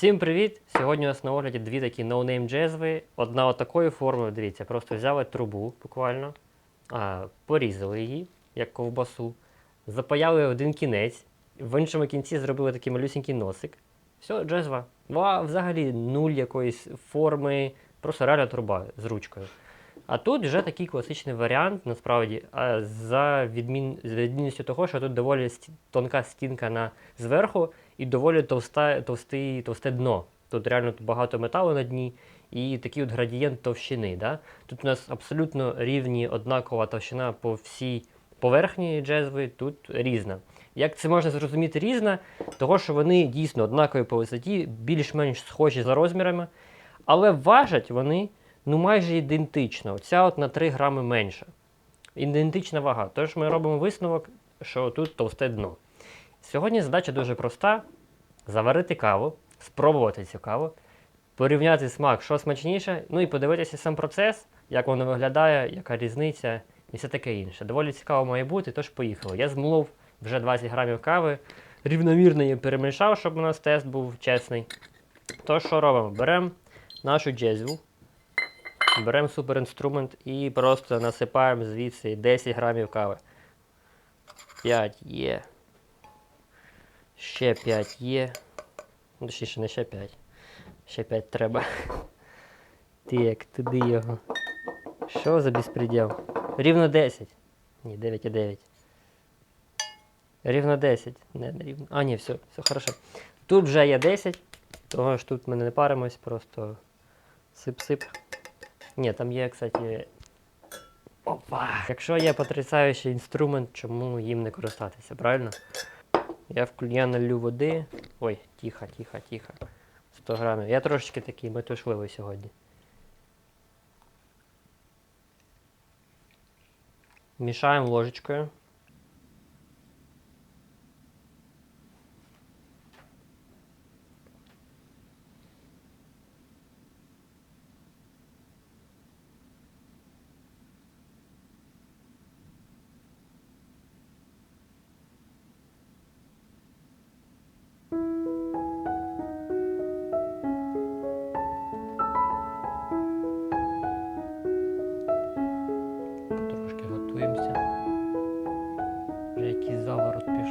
Всім привіт! Сьогодні у нас на огляді дві такі ноунейм джезви. Одна отакою формою, дивіться, просто взяли трубу буквально, а, порізали її, як ковбасу, запаяли один кінець, в іншому кінці зробили такий малюсенький носик. Все, джезва. Ва, взагалі нуль якоїсь форми, просто реальна труба з ручкою. А тут вже такий класичний варіант, насправді, за відмін... з відмінністю того, що тут доволі тонка стінка на зверху і доволі товста, товстий, товсте дно. Тут реально багато металу на дні і такий от градієнт товщини. Да? Тут у нас абсолютно рівні, однакова товщина по всій поверхні джезви, тут різна. Як це можна зрозуміти різна? Того, що вони дійсно однакові по висоті, більш-менш схожі за розмірами, але важать вони ну майже ідентично. Ця от на 3 грами менша. Ідентична вага. Тож ми робимо висновок, що тут товсте дно. Сьогодні задача дуже проста: заварити каву, спробувати цю каву, порівняти смак, що смачніше, ну і подивитися сам процес, як воно виглядає, яка різниця і все таке інше. Доволі цікаво має бути, тож поїхали. Я змолов вже 20 грамів кави, рівномірно її перемішав, щоб у нас тест був чесний. Тож що робимо? Беремо нашу джезву, беремо суперінструмент і просто насипаємо звідси 10 грамів кави. 5 є. Ще 5 є. Ну, Точніше, не ще 5. Ще 5 треба. Так, туди його. Що за безпреділ? Рівно 10. Ні, 9,9. Рівно 10. Не, не рівно. А, ні, все, все хорошо. Тут вже є 10. Того ж тут ми не паримось, просто сип-сип. Ні, там є, кстати. Опа! Якщо є потрясаючий інструмент, чому їм не користатися, правильно? Я, вклю... я налью води. Ой, тихо, тихо, тихо. 100 грамів. Я трошечки такий метушливий сьогодні. Мішаємо ложечкою.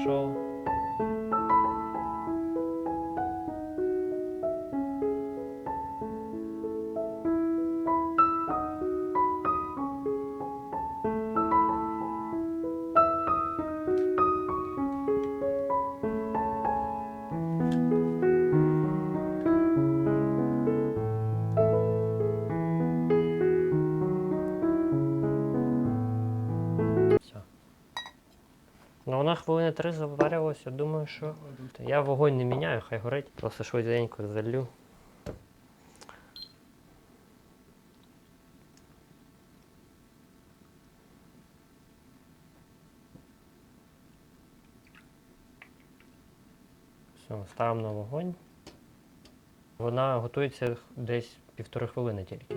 说 вона хвилини три заварилася, думаю, що. Я вогонь не міняю, хай горить. Просто швиденько залю. Все, ставимо на вогонь. Вона готується десь півтори хвилини тільки.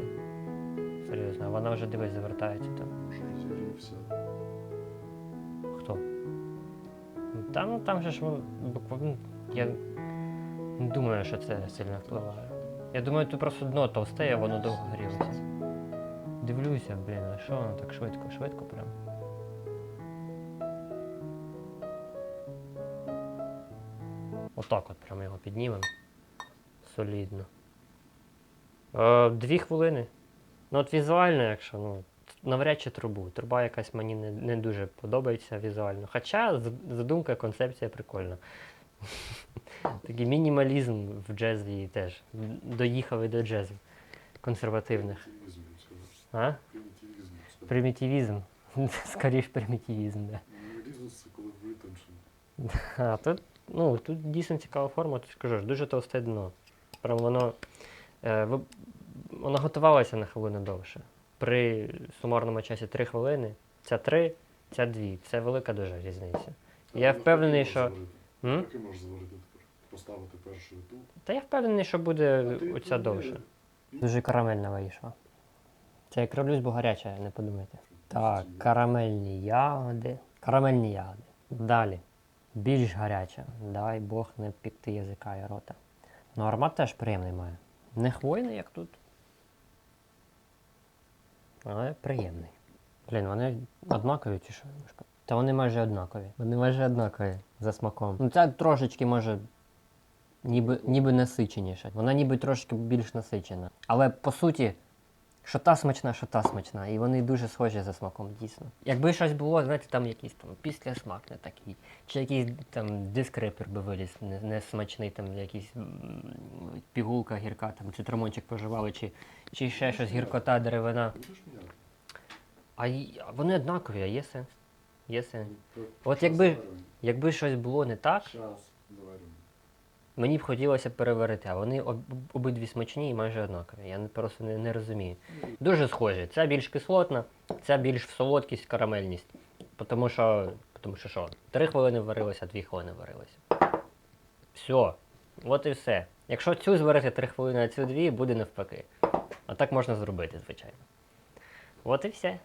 Серйозно, вона вже дивись завертається там. Там, ну, там же ж ну, буквально. Я не думаю, що це сильно впливає. Я думаю, тут просто дно товсте, а воно довго грілося. Дивлюся, блін, а що воно так швидко, швидко прям. Отак от прям його піднімемо. Солідно. Е, дві хвилини. Ну от візуально, якщо, ну, навряд чи трубу. Труба якась мені не, не дуже подобається візуально. Хоча задумка, концепція прикольна. Такий мінімалізм в джезві теж. Доїхав і до джезів консервативних. А? Примітивізм. Скоріше примітивізм, да. Мінімалізм коли витончено. А, тут, ну, тут дійсно цікава форма, ти ж, дуже товсте дно. Прям воно, е, воно готувалося на хвилину довше. При сумарному часі 3 хвилини, ця 3, ця 2. Це велика дуже різниця. Я Ну, впевнений, що-? М? Як ти можеш заварити тепер? Поставити першу ту. Та я впевнений, що буде оця довше. Дуже карамельна вийшла. Це як роблюсь, бо гаряча, не подумайте. Так, карамельні ягоди. Карамельні ягоди. Далі. Більш гаряча. Дай Бог не пікти язика і рота. Ну, аромат теж приємний має. Не хвойний, як тут. Але приємний. Блін, вони однакові чи що? Та вони майже однакові. Вони майже однакові за смаком. Ну ця трошечки може. Ніби, ніби насиченіша. Вона ніби трошки більш насичена. Але по суті, що та смачна, що та смачна. І вони дуже схожі за смаком, дійсно. Якби щось було, знаєте, там якийсь там післясмак не такий. Чи якийсь там дискрепер би виліз, не, не смачний, там якийсь пігулка гірка, там, чи трамончик поживали, чи, чи ще щось гіркота, деревина. А вони однакові, а є сенс. Є сенс. Ну, От якби- Якби щось було не так. Мені б хотілося переварити, а вони об, обидві смачні і майже однакові. Я просто не, не розумію. Дуже схожі. Ця більш кислотна, ця більш в солодкість, карамельність. Тому що, тому що що? Три хвилини варилося, дві хвилини варилося. Все. От і все. Якщо цю зварити три хвилини, а цю дві, буде навпаки. А так можна зробити, звичайно. От і все.